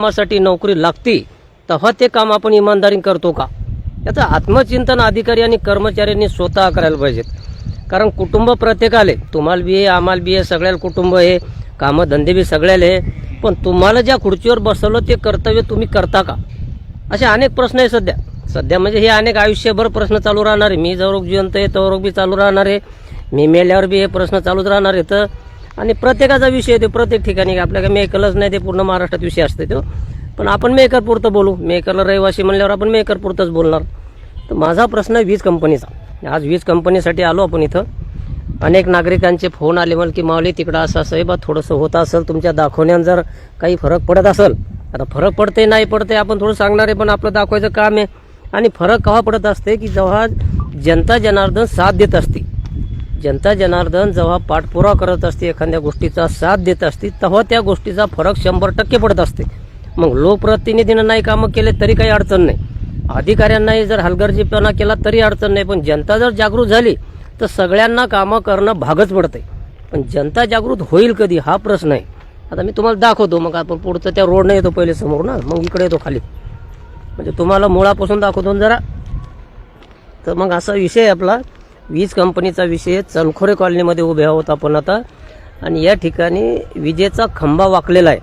कामासाठी नोकरी लागते तेव्हा ते काम आपण इमानदारी करतो का? याचं आत्मचिंतन अधिकारी आणि कर्मचाऱ्यांनी स्वतः करायला पाहिजेत. कारण कुटुंब प्रत्येकाले तुम्हाला बी आहे आम्हाला बी आहे सगळ्याला कुटुंब आहे कामं धंदे बी सगळ्याला आहे पण तुम्हाला ज्या खुर्चीवर बसवलं ते कर्तव्य तुम्ही करता का? असे अनेक प्रश्न आहे सध्या. सध्या म्हणजे हे अनेक आयुष्यभर प्रश्न चालू राहणार आहे. मी जवळ जिवंत आहे तवरोग बी चालू राहणार आहे. मी मेल्यावर बी हे प्रश्न चालूच राहणार आहे. तर आणि प्रत्येकाचा विषय येतो प्रत्येक ठिकाणी. आपल्या काही मेकलच नाही ते पूर्ण महाराष्ट्रात विषय असते तो. पण आपण मेकर पुरतं बोलू. मेकरला रहिवासी म्हणल्यावर आपण मेकर पुरतंच बोलणार. तर माझा प्रश्न आहे वीज कंपनीचा. आज वीज कंपनीसाठी आलो आपण इथं. अनेक नागरिकांचे फोन आले मला की माऊली तिकडं असं असं आहे बा थोडंसं होत असेल तुमच्या दाखवण्यात जर काही फरक पडत असेल. आता फरक पडते नाही पडते आपण थोडं सांगणार आहे पण आपलं दाखवायचं काम आहे. आणि फरक केव्हा पडत असते की जेव्हा जनता जनार्दन साथ देत असते जनता जनार्दन जेव्हा पाठपुरावा करत असते एखाद्या गोष्टीचा साथ देत असते तेव्हा त्या गोष्टीचा फरक शंभर टक्के पडत असते. मग लोकप्रतिनिधीनं नाही कामं केले तरी काही अडचण नाही. अधिकाऱ्यांनाही जर हलगर्जीपणा केला तरी अडचण नाही. पण जनता जर जागृत झाली तर सगळ्यांना कामं करणं भागच पडते पण जनता जागृत होईल कधी? हा प्रश्न आहे. आता मी तुम्हाला दाखवतो. मग आपण पुढचं त्या रोडनं येतो पहिले समोर ना. मग इकडे येतो खाली. म्हणजे तुम्हाला मुळापासून दाखवतो जरा. तर मग असा विषय आपला. वीज कंपनीचा विषय चलखोरे कॉलनीमध्ये उभे आहोत आपण आता. आणि या ठिकाणी विजेचा खंबा वाकलेला आहे.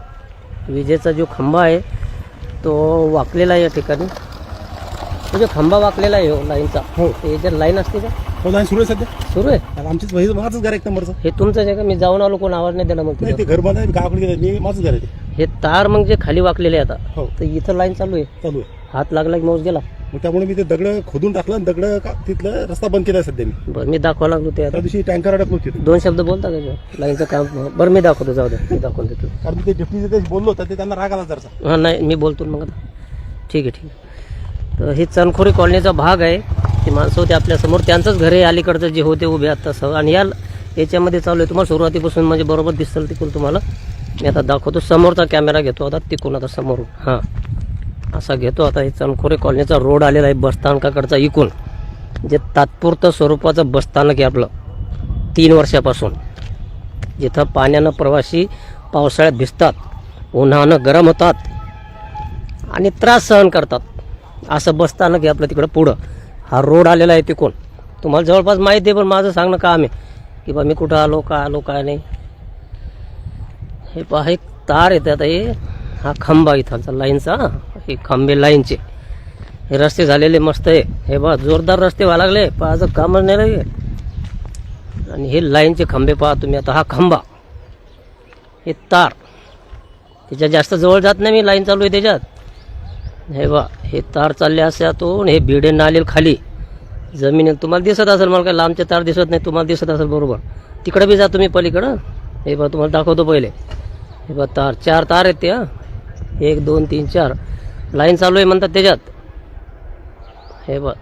विजेचा जो खंबा आहे तो वाकलेला आहे या ठिकाणी. तो जो खंबा वाकलेला आहे हो लाईनचा हो. ते जर लाईन असते का? हो नाही सुरू आहे सध्या. सुरू आहे? आता आमचीच माझंच घर एक नंबरचं. हे तुमचं आहे का? मी जाऊन आलो कोण आवाज नाही दिला मग. ते घर बंद आहे गावाकडे मी माझंच घर आहे हे तार मग जे खाली वाकलेले आहे आता हो. तर इथं लाईन चालू आहे. चालू आहे. हात लागला की माऊस गेला? मग त्यामुळे मी ते दगड खोदून टाकलं आणि दगड का- तिथलं रस्ता बंद केला सध्या मी. बरं मी दाखवा लागलो ते आता. त्या दिवशी टँकर अडकलो होती. दोन शब्द बोलता का? लाईनचं काम बरं मी दाखवतो जाऊ दे. मी दाखवून देतो. कारण मी ते ते बोललो तर ते त्यांना राग आला जरसा. हां नाही मी बोलतो ना मग आता. ठीक आहे ठीक आहे. तर हे चनखोरी कॉलनीचा भाग आहे. ती माणसं होते आपल्यासमोर त्यांचंच घर आहे अलीकडचं जे होते उभे आता सह आणि या याच्यामध्ये चालू आहे. तुम्हाला सुरुवातीपासून म्हणजे बरोबर दिसेल तिकडून तुम्हाला. मी आता दाखवतो. समोरचा कॅमेरा घेतो आता तिकडून आता समोरून. हां. असा घेतो. आता हे चणखोरे कॉलनीचा रोड आलेला आहे बसस्थानकाकडचा इकून. जे तात्पुरतं स्वरूपाचं बसस्थानक आहे आपलं तीन वर्षापासून. जिथं पाण्यानं प्रवासी पावसाळ्यात भिजतात उन्हानं गरम होतात आणि त्रास सहन करतात. असं बसस्थानक आहे आपलं तिकडं पुढं. हा रोड आलेला आहे तिकून. तुम्हाला जवळपास माहिती आहे पण माझं सांगणं काम आहे की बा मी कुठं आलो काय आलो काय नाही. हे पहा एक तार येते आता हे. हा खंबा इथालचा लाईनचा हे खंबे लाईनचे. हे रस्ते झालेले मस्त आहे. हे बा जोरदार रस्ते व्हायला लागले. पाहायचं कामच नाही राहिले. आणि हे लाईनचे खंबे पहा तुम्ही. आता हा खंबा हे तार. त्याच्या जास्त जवळ जात नाही मी. लाईन चालू आहे त्याच्यात. हे बा हे तार चालले असातून हे भिडे नाले खाली. जमीन तुम्हाला दिसत असेल मला काय लांबचे तार दिसत नाही. तुम्हाला दिसत असेल बरोबर. तिकडे बी जा तुम्ही पलीकडं. हे बा तुम्हाला दाखवतो पहिले. हे बा तार. चार तार आहेत ते एक दोन तीन चार. लाईन चालू आहे म्हणतात त्याच्यात. हे बघ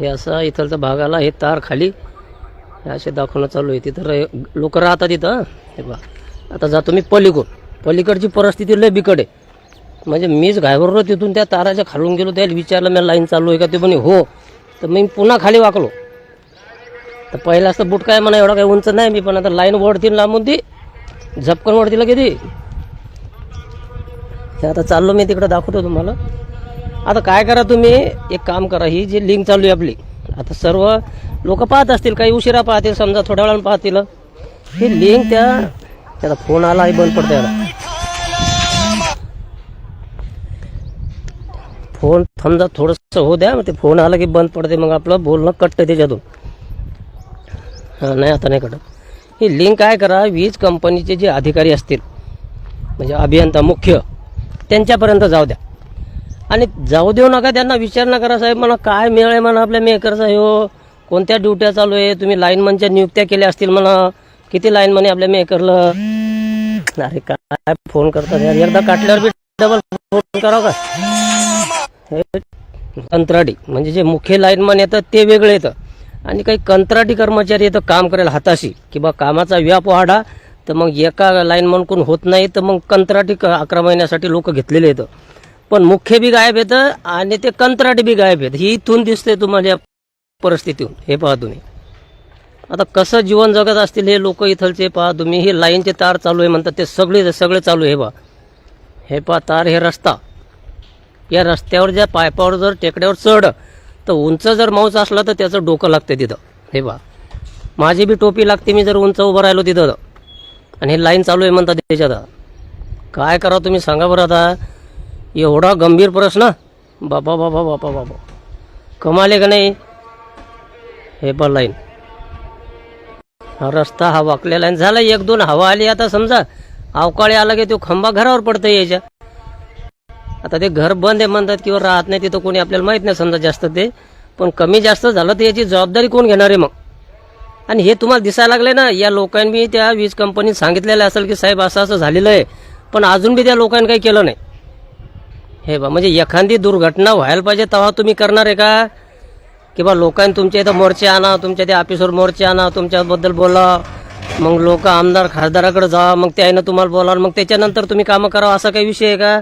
हे असा इथलचा भाग आला हे तार खाली. हे असे दाखवणं चालू आहे. तिथं लोक राहतात तिथं हे. बा आता जातो मी पलीकड पलीकडची परिस्थिती लय बिकट आहे. म्हणजे मीच घाबरलो तिथून त्या ताराच्या खालून गेलो त्याला विचारलं मी लाईन चालू आहे का? ते म्हणे हो. तर मी पुन्हा खाली वाकलो. तर पहिला असं बुट काय म्हणा एवढा काही उंच नाही मी पण आता लाईन वडतील लांबून ती झपकन वडतील किती हे आता चाललो मी तिकडं दाखवतो तुम्हाला. आता काय करा तुम्ही? एक काम करा ही जी लिंक चालू आहे आपली आता सर्व लोक पाहत असतील काही उशिरा पाहतील समजा थोड्या वेळानं पाहतील. ही लिंक त्या त्याचा फोन आला आहे बंद पडते याला फोन समजा थोडंसं होऊ द्या मग ते फोन आला की बंद पडते मग आपलं बोलणं कटतं त्याच्यातून. हां नाही आता नाही कटत. ही लिंक काय करा वीज कंपनीचे जे अधिकारी असतील म्हणजे अभियंता मुख्य त्यांच्यापर्यंत जाऊ द्या. आणि जाऊ देऊ नका त्यांना विचार ना करा साहेब मला काय मिळेल म्हणा आपल्या मेकरचा हो कोणत्या ड्युट्या चालू आहे तुम्ही लाईनमनच्या नियुक्त्या केल्या असतील म्हणा किती लाईन म्हणे आपल्या मेकरला अरे काय फोन करतात यार एकदा काटल्यावर बी डबल फोन करावं का? कंत्राटी म्हणजे जे मुख्य लाईनमन येतं ते वेगळे येतं आणि काही कंत्राटी कर्मचारी येतं काम करायला हाताशी किंवा कामाचा व्याप वाढा तर मग एका लाईनमनकडून होत नाही तर मग कंत्राटी क अकरा महिन्यासाठी लोक घेतलेले आहेत. पण मुख्य बी गायब येतं आणि ते कंत्राटी बी गायब येतं ही इथून दिसते तुम्हाला या परिस्थितीहून हे पहा तुम्ही. आता कसं जीवन जगत असतील हे लोक इथलचे पहा तुम्ही. हे लाईनचे तार चालू आहे म्हणतात. ते सगळे सगळे चालू आहे बा हे पहा तार हे रस्ता. या रस्त्यावर ज्या पायपावर जर टेकड्यावर चढ तर उंच जर माऊस असला तर त्याचं डोकं लागतं तिथं. हे पहा. माझी बी टोपी लागते मी जर उंच उभं राहिलो तिथं. आणि हे लाईन चालू आहे म्हणतात त्याच्यात. काय करावं तुम्ही सांगा बरं आता. एवढा गंभीर प्रश्न. बापा बापा बापा बापा कमाले का नाही? हे पण लाईन. हा रस्ता हा वाकलेला आहे. झाला एक दोन. हवा आली आता समजा. अवकाळी आला की तो खंबा घरावर पडतं याच्या. आता ते घर बंद आहे म्हणतात किंवा राहत नाही तिथं कोणी आपल्याला माहीत नाही समजा जास्त ते. पण कमी जास्त झालं तर याची जबाबदारी कोण घेणार आहे मग? आणि हे तुम्हाला दिसायला लागले ना या लोकांनी त्या वीज कंपनीत सांगितलेलं असेल की साहेब असं असं झालेलं आहे. पण अजून बी त्या लोकांनी काही केलं नाही. हे बा म्हणजे एखादी दुर्घटना व्हायला पाहिजे तेव्हा तुम्ही करणार आहे का? किंवा लोकांनी तुमच्या इथं मोर्चे आणा तुमच्या त्या ऑफिसवर मोर्चे आणा तुमच्याबद्दल बोला. मग लोक आमदार खासदाराकडे जा मग त्यानं तुम्हाला बोला मग त्याच्यानंतर तुम्ही कामं करावं असा काही विषय आहे का?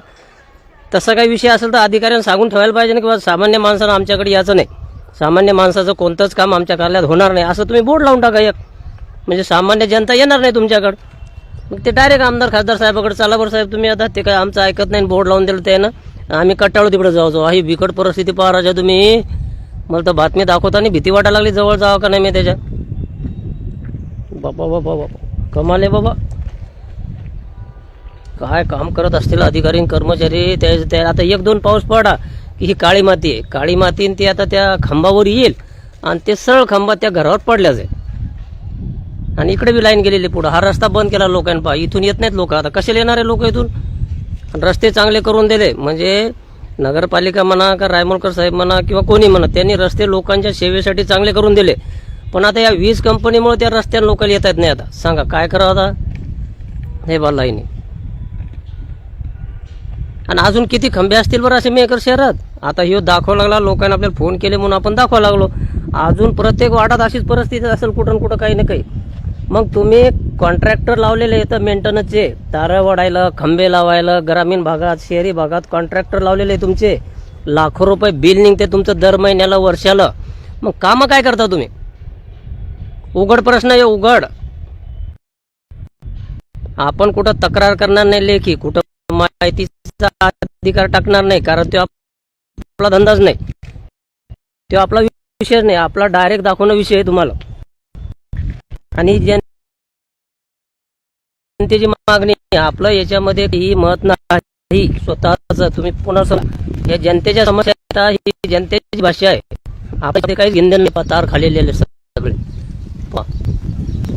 तसा काही विषय असेल तर अधिकाऱ्यांनी सांगून ठेवायला पाहिजे ना किंवा सामान्य माणसानं आमच्याकडे यायचं नाही. सामान्य माणसाचं कोणतंच काम आमच्या कार्यालयात होणार नाही. असं तुम्ही बोर्ड लावून टाका एक. म्हणजे सामान्य जनता येणार नाही तुमच्याकडं. मग ते डायरेक्ट आमदार खासदार साहेबाकडे चला बरं साहेब तुम्ही आता ते काय आमचं ऐकत नाही बोर्ड लावून दिलं त्यानं. आम्ही कट्टाळू तिकडे जाऊ जाऊ. ही बिकट परिस्थिती पहा राजा तुम्ही. मला तर बातमी दाखवताना भीती वाटायला लागली जवळ जावं का नाही मी त्याच्या. बाबा बाबा बाबा. कमाल आहे बाबा. काय काम करत असतील अधिकारी कर्मचारी? त्या त्या- आता एक दोन पाऊस पडा. की ही काळी माती आहे. काळी माती आणि ती आता त्या खांबावर येईल आणि ते सरळ खांबा त्या घरावर पडल्याच आहे आणि इकडे बी लाईन गेलेली पुढं. हा रस्ता बंद केला लोकांनी. पहा इथून येत नाहीत लोक. आता कशाला येणार आहे लोक इथून? आणि रस्ते चांगले करून दिले. म्हणजे नगरपालिका म्हणा का रायमोलकर साहेब म्हणा किंवा कोणी म्हणा त्यांनी रस्ते लोकांच्या सेवेसाठी चांगले करून दिले. पण आता या वीज कंपनीमुळे त्या रस्त्यानं लोकांना येत आहेत नाही आता. सांगा काय करावं आता? हे बा लाईनी. आणि अजून किती खंबे असतील बरं असे मेकर शहरात? आता ह्यो दाखवा लागला लोकांना आपल्याला फोन केले म्हणून आपण दाखवा लागलो. अजून प्रत्येक वाटात अशीच परिस्थिती असेल कुठं कुठं काही ना काही. मग तुम्ही कॉन्ट्रॅक्टर लावलेले येतं मेंटेनन्सचे तारं वाढायला खंबे लावायला ग्रामीण भागात शहरी भागात कॉन्ट्रॅक्टर लावलेले तुमचे. लाखो रुपये बिल निघते तुमचं दर महिन्याला वर्षाला. मग कामं काय करता तुम्ही? उघड प्रश्न आहे उघड. आपण कुठं तक्रार करणार नाही लेखी कुठं माहितीचा अधिकार टाकणार नाही कारण तो आपला धंदाच नाही. तो आपला विषय नाही आपला डायरेक्ट दाखवणं विषय आहे तुम्हाला. आणि जनतेची मागणी आपलं याच्यामध्ये ही मत नाही स्वतःच. तुम्ही पुन्हा या जनतेच्या समस्या ही जनतेची भाषा आहे. आपण ते काही घेणं नाही तार खालेले सगळे.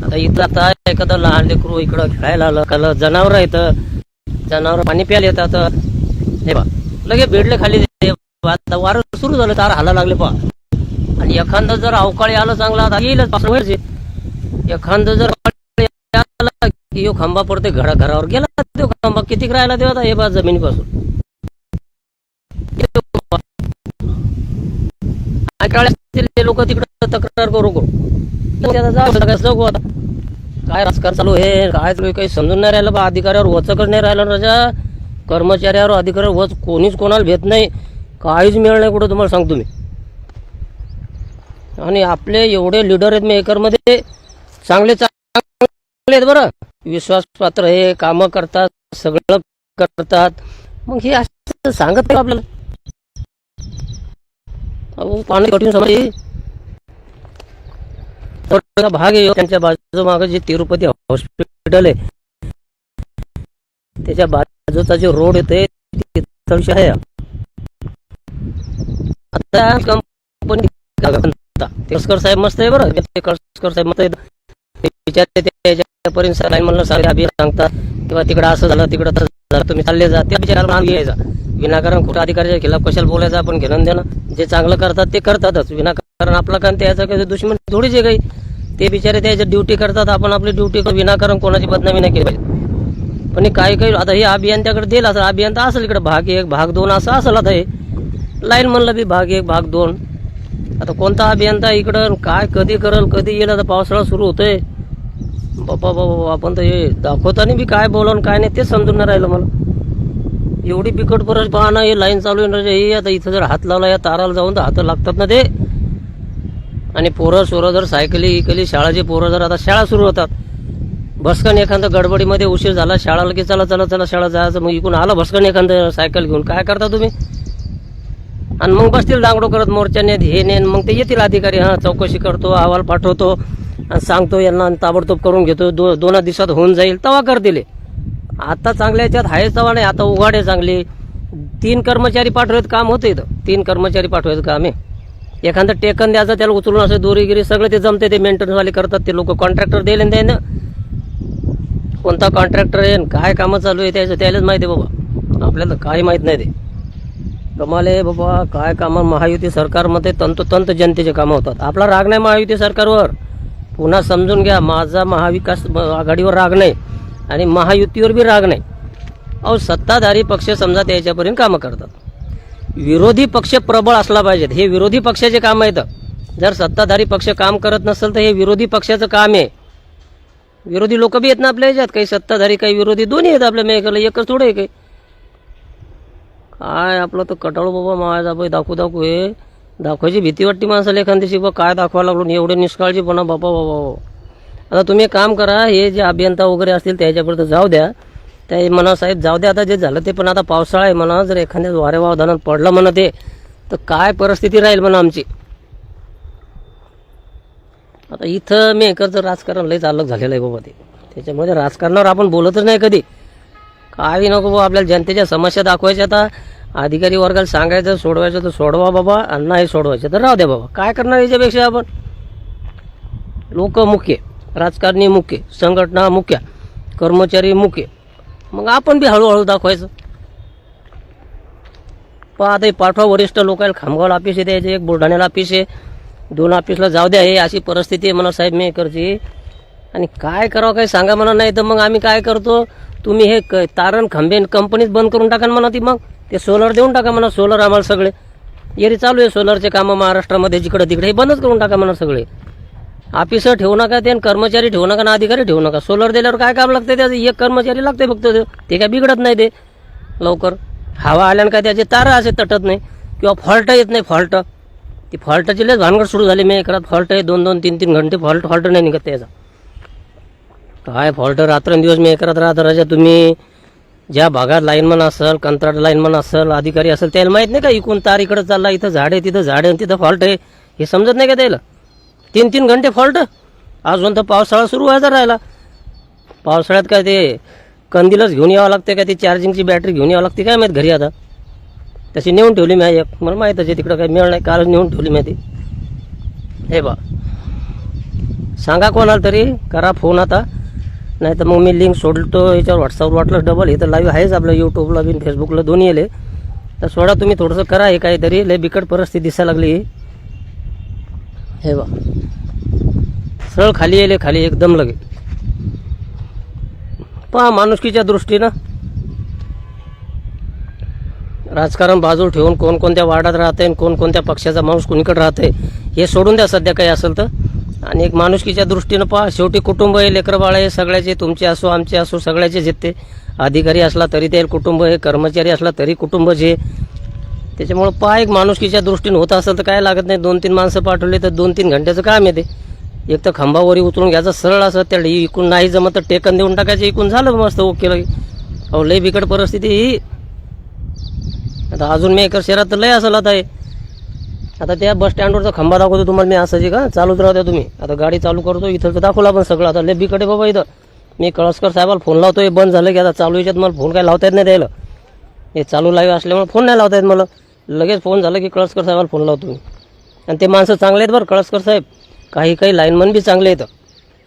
आता इथं आता एखादं लहान लेकरू इकडं खेळायला आलं का जनावर येतं जनावर पाणी प्यायला येतात. हे बा लगे भेटले खाली वारं सुरू झालं तार हाला लागले पा आणि एखादं जर अवकाळी आलं चांगला आता येईलच पासून एखादं जर यो खांबा पडते घरा घरावर गेला तो खांबा किती राहिला ते आता? हे बा जमिनीपासून. लोक तिकडं तक्रार करू करू. ते आता. काय राजकारण चालू आहे? काय चालू काही समजून नाही राहिलं बा. अधिकाऱ्यावर वचकच नाही राहिलं राजा. कर्मचाऱ्यावर अधिकाऱ्यावर वच कोणीच कोणाला भेट नाही. काहीच मिळ नाही कुठं तुम्हाला सांगतो मी. आणि आपले एवढे लिडर आहेत मेकरमध्ये चांगले चांगले आहेत बरं. विश्वासपात्र हे कामं करतात सगळं करतात. मग हे असं सांगत नाही आपल्याला? पाणी कठीण समज आहे. थोडासा भाग आहे हो, त्यांच्या बाजू मागे जे तिरुपती हॉस्पिटल आहे. त्याच्या बाजूचा जो रोड येते आहे. आता कंपनी कसकर साहेब मस्त आहे बरं. ते कसकर साहेब मस्त आहेत विचारते त्याच्यापर्यंत लाईन म्हणलं सारे अभि सांगतात किंवा तिकडं असं झालं तिकडं तसं झालं तुम्ही चालले जा. त्या विचाराला नाव घ्यायचा. विनाकारण कुठं अधिकाऱ्याच्या खिलाफ कशाला बोलायचं? आपण घेणं देणं जे चांगलं करतात ते करतातच. विनाकारण कारण आपला कारण त्याचं काही दुश्मन थोडीच आहे काही. ते बिचारे त्याच्या ड्युटी करतात आपण आपली ड्युटी विनाकारण कोणाची बदनामी नाही केली पाहिजे. पण काही काही आता हे अभियान त्याकडे दिलं असं अभियान तर असेल इकडे भाग एक भाग दोन असं असेल आता हे. लाईन म्हणलं बी भाग एक भाग दोन. आता कोणता अभियंता इकडं काय कधी करल कधी येईल आता पावसाळा सुरू होतोय. बाबा बाबा आपण तर हे दाखवताना बी काय बोलावून काय नाही ते समजून नाही राहिलं मला. एवढी बिकट परत पाहणं हे लाईन चालू येणार हे आता इथं जर हात लावला या ताराला जाऊन तर हात लागतात ना ते. आणि पोरं सोरं जर सायकली इकली शाळाची पोरं जर आता शाळा सुरू होतात. भस्कन एखादं गडबडीमध्ये उशीर झाला शाळाला की चला चला चला शाळा जायचं मग इकडून आलं भस्कन एखादं सायकल घेऊन. काय करता तुम्ही? आणि मग बसतील दांगडो करत मोर्चाने हे नेन मग ते येतील अधिकारी. हां चौकशी करतो अहवाल पाठवतो आणि सांगतो यांना आणि ताबडतोब करून घेतो. दो दोन दिवसात होऊन जाईल तवा करतील दिले. आता चांगल्या याच्यात आहे तवा नाही आता उघाडे चांगली. तीन कर्मचारी पाठवायचं काम होतं इथं. तीन कर्मचारी पाठवायचं काम आहे. एखादं टेकन द्यायचं त्याला उचलून असं दोरीगिरी सगळं ते जमते ते मेंटेनन्सवाले करतात ते लोक कॉन्ट्रॅक्टर द्यायला ना कोणता कॉन्ट्रॅक्टर आहे काय कामं चालू आहे त्याचं त्यालाच माहिती आहे बाबा. आपल्याला काही माहीत नाही ते. कमाले बाबा काय कामं महायुती सरकारमध्ये तंतोतंत जनतेचे कामं होतात. आपला राग नाही महायुती सरकारवर. पुन्हा समजून घ्या माझा महाविकास आघाडीवर राग नाही आणि महायुतीवर बी राग नाही. अहो सत्ताधारी पक्ष समजा त्याच्यापर्यंत कामं करतात. विरोधी पक्ष प्रबळ असला पाहिजेत. हे विरोधी पक्षाचे काम आहेत. जर सत्ताधारी पक्ष काम करत नसेल तर हे विरोधी पक्षाचं काम आहे. विरोधी लोक बी आहेत ना आपल्या ह्याच्यात काही सत्ताधारी काही विरोधी दोन्ही आहेत आपल्या मेघाला एकच थोडं आहे काही. काय आपलं तर कटाळू बाबा माझा बाई दाखवू दाखवू हे. दाखवायची भीती वाटते माणसाला एखाद्याशी बा काय दाखवायला लागलो? एवढे निष्काळजीपणा. बाबा बाबा बाबा. आता तुम्ही एक काम करा. हे जे अभियंता वगैरे असतील त्याच्यापर्यंत जाऊ द्या. त्या म्हणा साहेब जाऊ दे आता जे झालं ते पण आता पावसाळा आहे म्हणा जर एखाद्या वारे वावधानात पडलं म्हणा ते तर काय परिस्थिती राहील म्हणा आमची? आता इथं मेकरचं राजकारण लई अलग झालेलं आहे बाबा ते. त्याच्यामध्ये राजकारणावर आपण बोलतच नाही कधी. काही नको बाबा आपल्याला जनतेच्या समस्या दाखवायच्या आता. अधिकारी वर्गाला सांगायचं सोडवायचं तर सोडवा बाबा आणि नाही सोडवायचं तर राहू द्या बाबा. काय करणार याच्यापेक्षा आपण? लोक मुख्य राजकारणी मुख्य संघटना मुख्य कर्मचारी मुख्य मग आपण बी हळूहळू दाखवायचं. पहा आता हे पाठवा वरिष्ठ लोकांना खामगावला ऑफिस आहे द्यायचे एक बुलढाण्याला ऑफिस आहे. दोन ऑफिसला जाऊ द्या हे अशी परिस्थिती आहे म्हणा साहेब मेकरची आणि काय करावं काही सांगा म्हणा नाही तर मग आम्ही काय करतो? तुम्ही हे क तारण खांबेन कंपनीत बंद करून टाका ना म्हणा ती मग. ते सोलर देऊन टाका म्हणा सोलर आम्हाला सगळे. येरी चालू आहे सोलरचे कामं महाराष्ट्रामध्ये जिकडं तिकडे हे बंदच करून टाका म्हणा सगळे. ऑफिसर ठेवू नका ते आणि कर्मचारी ठेवू नका ना अधिकारी ठेवू नका. सोलर दिल्यावर काय काम लागते त्याचं? एक कर्मचारी लागते फक्त ते. काय बिघडत नाही ते. लवकर. हवा आल्यानं काय त्याचे तारा असे तटत नाही किंवा फॉल्ट येत नाही फॉल्ट ती फॉल्टची लस भानगड सुरू झाली मी एकरात फॉल्ट आहे दोन दोन तीन तीन घंटे फॉल्ट फॉल्ट नाही निघत त्याचा. काय फॉल्ट रात्रंदिवस मी एकरात राहत राजा. तुम्ही ज्या भागात लाईनमन असेल कंत्राट लाईनमन असेल अधिकारी असेल त्याला माहीत नाही का इकून तार इकडं चालला इथं झाड आहे तिथं झाड आहे आणि तिथं फॉल्ट आहे. हे समजत नाही का त्याला? तीन तीन घंटे फॉल्ट. अजून तर पावसाळा सुरू व्हायचा राहिला. पावसाळ्यात काय ते कंदीलच घेऊन यावं लागते काय? ती चार्जिंगची बॅटरी घेऊन यावं लागते काय माहीत घरी आता? तशी नेऊन ठेवली मी एक. मला माहीत आहे तिकडं काही मिळ नाही कालच नेऊन ठेवली मी ती. हे बा. सांगा कोणाला तरी करा फोन आता. नाही तर मग मी लिंक सोडतो याच्यावर व्हॉट्सअपवर वाटलं डबल हे तर लाईव्ह आहेच आपलं यूट्यूबला बिन फेसबुकला दोन्ही येले. तर सोडा तुम्ही थोडंसं करा हे काहीतरी. लय बिकट परिस्थिती दिसायला लागली. हे बा. सरळ खाली येले खाली एकदम लगे. पहा माणुसकीच्या दृष्टीनं. राजकारण बाजू ठेवून कोणकोणत्या वार्डात राहते आणि कोणकोणत्या पक्षाचा माणूस कोणीकडे राहते हे सोडून द्या सध्या काही असेल तर. आणि एक माणुसकीच्या दृष्टीनं पहा शेवटी कुटुंब आहे लेकर बाळ आहे सगळ्याचे तुमचे असो आमचे असो सगळ्याचे आहेत अधिकारी असला तरी ते कुटुंब हे कर्मचारी असला तरी कुटुंबच जे. त्याच्यामुळं पहा एक माणुसकीच्या दृष्टीनं होत असेल तर काय लागत नाही. दोन तीन माणसं पाठवले तर दोन तीन घंट्याचं काम येते. एक तर खांबावरी उतरून घ्यायचं सरळ असं त्या इकून नाही जमत तर टेकन देऊन टाकायचं इकून झालं मस्त ओके अहो लय बिकट परिस्थिती ही. आता अजून मी एकर शहरात तर लय असेल आता हे. आता त्या बस स्टँडवरचा खांबा दाखवतो तुम्हाला मी असं जे का चालूच राहू तुम्ही. आता गाडी चालू करतो इथं तर दाखवला आपण सगळं. आता लय बिकट आहे बाबा इथं. मी कळसकर साहेबाला फोन लावतो हे बंद झालं की आता चालू याच्यात मला फोन काय लावता येत नाही द्यायला हे चालू लाईव्ह असल्यामुळे फोन नाही लावता येत मला. लगेच फोन झाला की कळसकर साहेबाला फोन लावतो मी. आणि ते माणसं चांगले आहेत बरं कळसकर साहेब. काही काही लाईनमन बी चांगले आहेत.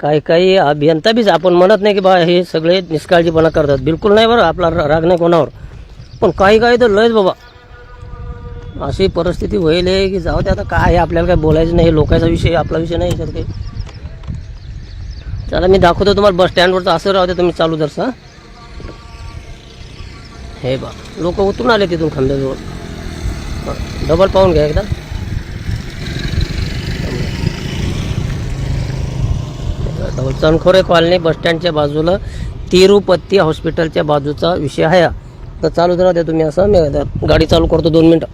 काही काही अभियंता बीच आपण म्हणत नाही की बा हे सगळे निष्काळजीपणा करतात. बिलकुल नाही बरं आपला राग नाही कोणावर. पण काही काही तर लयच बाबा. अशी परिस्थिती होईल आहे की जाऊ दे आता काय आहे, आपल्याला काय बोलायचं नाही लोकांचा विषय आपला विषय नाही याच्यात काही. चला मी दाखवतो तुम्हाला बस स्टँडवरचं असं राहू दे तुम्ही चालू जरसा हे. बा लोक उतरून आले तिथून खांब्याजवळ डबल पाहून घ्या एकदा. डबल चणखोरे कॉलनी बसस्टँडच्या बाजूला तिरुपती हॉस्पिटलच्या बाजूचा विषय आहे. हा. तर चालू राहू द्या तुम्ही असं. मी गाडी चालू करतो दोन मिनटं.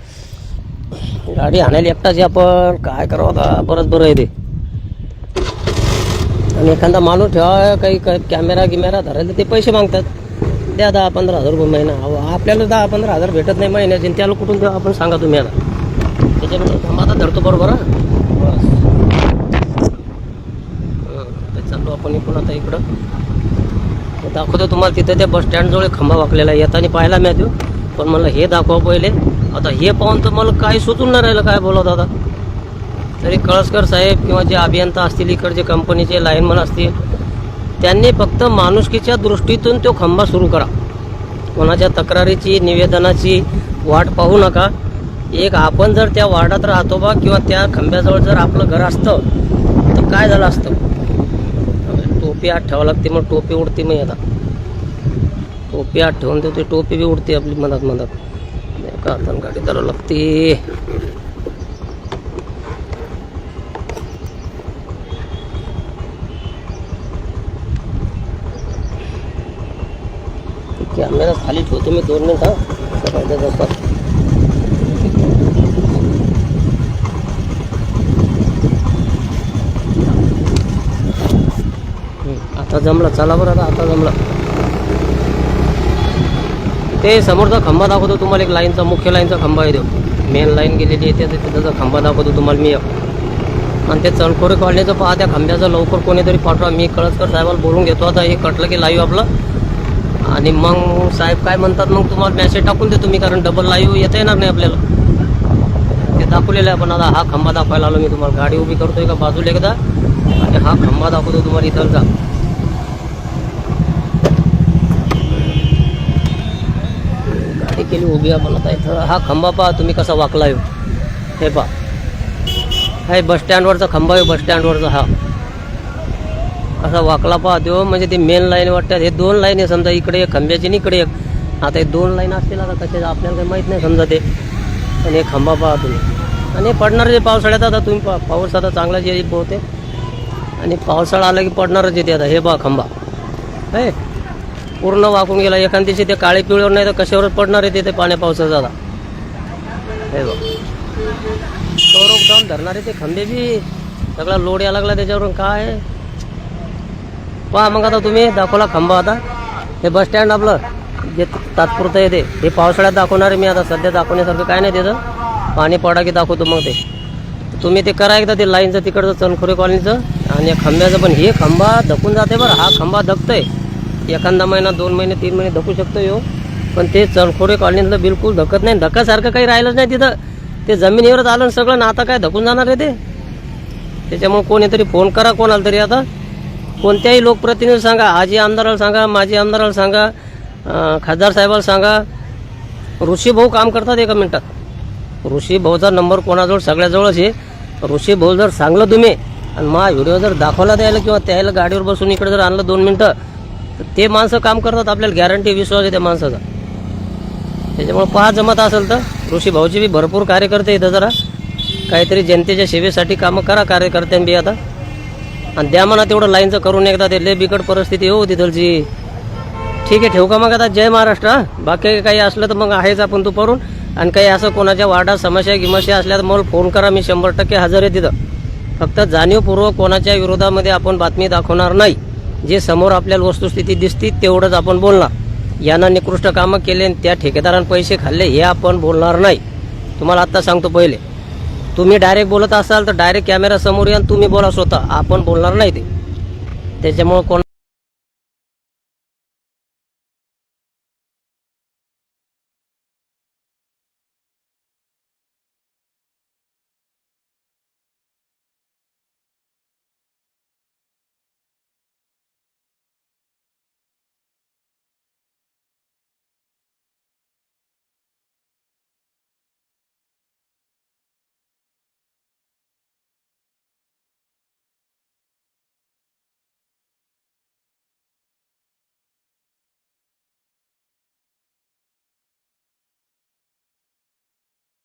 गाडी आणायला एकटाच आहे आपण. काय करावं आता? परत बरं आहे ते. आणि एखादा माणूस ठेवा काही कॅमेरा गिमेरा धरायला ते पैसे मागतात. द्या दहा पंधरा हजार रुपये महिना. अहो, आपल्याला दहा पंधरा हजार भेटत नाही महिन्याचे. आणि त्याला कुठून द्या आपण सांगा तुम्ही आता. त्याच्यामुळे थांबा आता धरतो बरोबर हा बस हं, ते चाललो आपण इकडून आता इकडं. दाखवतो तुम्हाला तिथे त्या बस स्टँडजवळ खंबा वाकलेला आहे. येताना पाहायला मिळतो पण मला हे दाखवा पहिले. आता हे पाहून तर मला काही सुचून नाही राहिलं. काय बोलत आता तरी कळसकर साहेब किंवा जे अभियंता असतील इकडचे कंपनीचे लाईनमन असतील त्यांनी फक्त माणुसकीच्या दृष्टीतून तो खंबा सुरू करा. कोणाच्या तक्रारीची निवेदनाची वाट पाहू नका. एक आपण जर त्या वार्डात राहतो बा किंवा त्या खंब्याजवळ जर आपलं घर असतं तर काय झालं असतं? टोपी आत ठेवावं लागते मग टोपी उडते मग आता टोपी आत ठेवून देते टोपी बी उडते आपली मधात मधात. नाही का हातानं गाडी धरावं लागते. कॅमेरा खाली ठेवतो मी दोन मिनिट आता जमला. चला बरं आता आता जमला. ते समोरचा खंबा दाखवतो तुम्हाला एक लाईनचा मुख्य लाईनचा खंबा आहे तो. मेन लाईन गेलेली आहे त्या तिथं खंबा दाखवतो तुम्हाला मी आणि ते चणखोरे कॉलनीचं पहा त्या खंब्याचं लवकर कोणीतरी पाठवा. मी कळसकर साहेबाला बोलून घेतो आता हे कटलं की लाईव्ह आपलं. आणि मग साहेब काय म्हणतात मग तुम्हाला मॅसेज टाकून देतो मी कारण डबल लाईव्ह येता येणार नाही आपल्याला. ते दाखवलेलं आहे पण आता हा खंबा दाखवायला आलो मी तुम्हाला. गाडी उभी करतोय का बाजूला एकदा? आणि हा खंबा दाखवतो तुम्हाला इथलचा. केली उभी आपण आता इथं. हा खंबा पहा तुम्ही कसा वाकला आहे हे पहा. हा बस स्टँडवरचा खंबा आहे बस स्टँडवरचा हा. असा वाकला पहा तो म्हणजे ते मेन लाईन वाटतात हे दोन लाईन आहे समजा इकडे एक खंब्याची आणि इकडे एक. आता हे दोन लाईन असतील आता कशा आपल्याला काही माहीत नाही समजा ते. आणि हे खंबा पहा तुम्ही. आणि पडणार जे पावसाळ्यात आता तुम्ही पहा पाऊस आता चांगलाच येत पोहते आणि पावसाळा आला की पडणारच येते आता. हे पहा खंबा. हे. पूर्ण वाकून गेला. एखाद दिवशी ते काळे पिवळ्यावर नाही तर कशावरच पडणार आहे ते? पाण्या पावसाचं आता. हे बघ. सौरभ डाऊन धरणारे ते खंबे बी. सगळा लोड यायला लागला त्याच्यावरून काय? पहा मग आता तुम्ही दाखवला खंबा आता. हे बस स्टँड आपलं. जे तात्पुरतं येते हे पावसाळ्यात दाखवणार आहे मी आता. सध्या दाखवण्यासारखं काय नाही त्याचं. पाणी पडा की दाखवतो मग ते. तुम्ही ते करा एकदा ते लाईनचं तिकडचं चनखोरे कॉलनीचं. आणि खंब्याचं पण. हे खंबा धकून जाते बरं. हा खंबा धकतोय. एखादा महिना दोन महिने तीन महिने धकू शकतो यो. पण ते चणखोरे कॉलनीतलं बिलकुल धकत नाही. धक्कासारखं काही राहिलंच नाही तिथं. ते जमिनीवरच आलं ना सगळं ना आता काय धकून जाणार आहे ते? त्याच्यामुळे कोणीतरी फोन करा कोणाला तरी आता. कोणत्याही लोकप्रतिनिधी सांगा आजी आमदाराला सांगा माजी आमदाराला सांगा खासदार साहेबाला सांगा. ऋषी भाऊ काम करतात एका मिनटात. ऋषी भाऊचा नंबर कोणाजवळ? सगळ्याजवळच आहे. ऋषी भाऊ जर सांगलं तुम्ही आणि मा व्हिडिओ जर दाखवला द्यायला किंवा त्याला गाडीवर बसून इकडे जर आणलं दोन मिनटं ते माणसं काम करतात आपल्याला गॅरंटी विश्वास आहे त्या माणसाचा. त्याच्यामुळे पहा जमत असेल तर ऋषी भाऊची बी भरपूर कार्यकर्ते इथं जरा. काहीतरी जनतेच्या सेवेसाठी कामं करा कार्यकर्त्यांबी आता. आणि द्या म्हणा तेवढं लाईनचं करून एकदा ते लय बिकट परिस्थिती हो तिथलची. ठीक आहे ठेवू का मग आता? जय महाराष्ट्र बाकी काही असलं तर मग आहेच आपण तू आणि काही असं कोणाच्या वार्डात समस्या गिमस्या असल्या तर मला फोन करा मी शंभर टक्के हजर आहे तिथं. फक्त जाणीवपूर्वक कोणाच्या विरोधामध्ये आपण बातमी दाखवणार नाही. जे समोर आपल्याला वस्तुस्थिती दिसती तेवढंच आपण बोलणार. यानं निकृष्ट कामं केले आणि त्या ठेकेदारानं पैसे खाल्ले हे आपण बोलणार नाही. तुम्हाला आत्ता सांगतो पहिले. तुम्ही डायरेक्ट बोलत असाल तर डायरेक्ट कॅमेरा समोर या तुम्ही बोला स्वतः. आपण बोलणार नाही ते. त्याच्यामुळं कोण